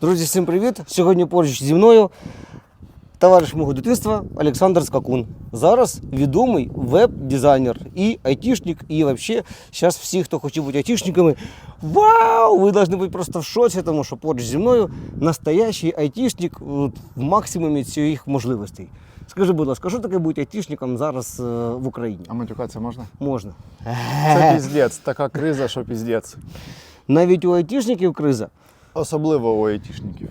Друзі, всім привіт! Сьогодні поруч зі мною товариш мого дитинства Олександр Скакун. Зараз відомий веб-дизайнер і айтішник, і взагалі зараз всі, хто хоче бути айтішниками, вау! Ви повинні бути просто в шоці, тому що поруч зі мною настоящий айтішник в максимумі своїх можливостей. Скажи, будь ласка, що таке бути айтішником зараз е, в Україні? А матюкатися можна? Можна. Це піздець, така криза, що піздець. Навіть у айтішників криза. Особливо у айтішників.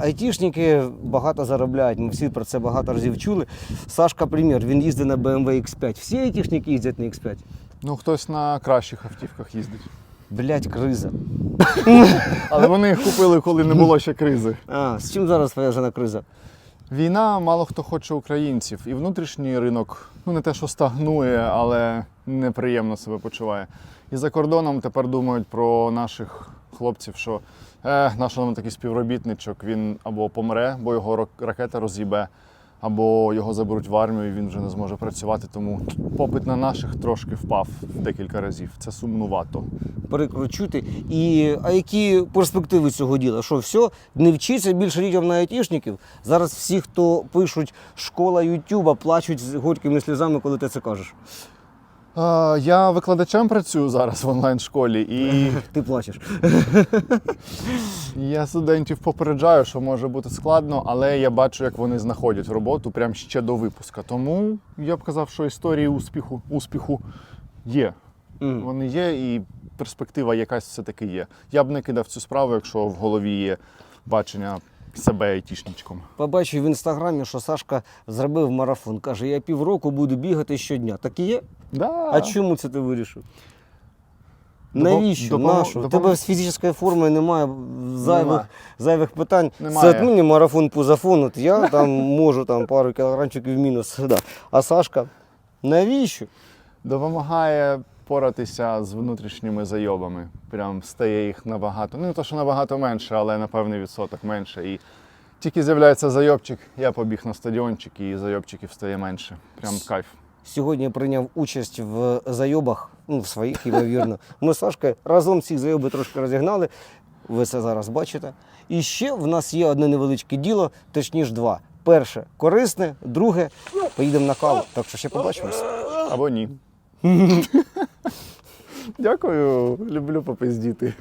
Айтішники багато заробляють, ми всі про це багато разів чули. Сашка, примір, він їздить на BMW X5. Всі айтішники їздять на X5. Ну, хтось на кращих автівках їздить. Блять, криза. Але вони їх купили, коли не було ще кризи. А, з чим зараз пов'язана криза? Війна, мало хто хоче українців. І внутрішній ринок, ну не те, що стагнує, але неприємно себе почуває. І за кордоном тепер думають про наших хлопців, що е, наш нам такий співробітничок, він або помре, бо його ракета роз'їбе, або його заберуть в армію, і він вже не зможе працювати. Тому попит на наших трошки впав декілька разів. Це сумнувато. Перекручути. І, а які перспективи цього діла? Що все, не вчиться більше дітям на айтішників? Зараз всі, хто пишуть школа Ютуба, плачуть з горькими сльозами, коли ти це кажеш. Я викладачем працюю зараз в онлайн-школі, і Ти плачеш. Я студентів попереджаю, що може бути складно, але я бачу, як вони знаходять роботу прямо ще до випуска. Тому я б казав, що історії успіху, успіху є. Мгм. Вони є, і перспектива якась все-таки є. Я б не кидав цю справу, якщо в голові є бачення себе айтішничком. Побачив в інстаграмі, що Сашка зробив марафон. Каже, я півроку буду бігати щодня. Так і є? Да. А чому це ти вирішив? Навіщо? допомо- Нащо? У тебе з фізичної форми немає зайвих, Нема. зайвих питань. Немає. Це мені марафон по зафону. от Я там можу там, пару кілограмчиків мінус. Да. А Сашка, навіщо? Допомагає поратися з внутрішніми зайобами. Прям стає їх набагато. Ну, не то, що набагато менше, але на певний відсоток менше. І тільки з'являється зайобчик, я побіг на стадіончик, і зайобчиків стає менше. Прям кайф. Сьогодні прийняв участь в зайобах, ну, в своїх, ймовірно. Ми з Сашкою разом ці зайоби трошки розігнали. Ви це зараз бачите. І ще в нас є одне невеличке діло, точніше два. Перше корисне, друге поїдемо на каву. Так що ще побачимось. Або ні. Дякую, люблю попиздіти.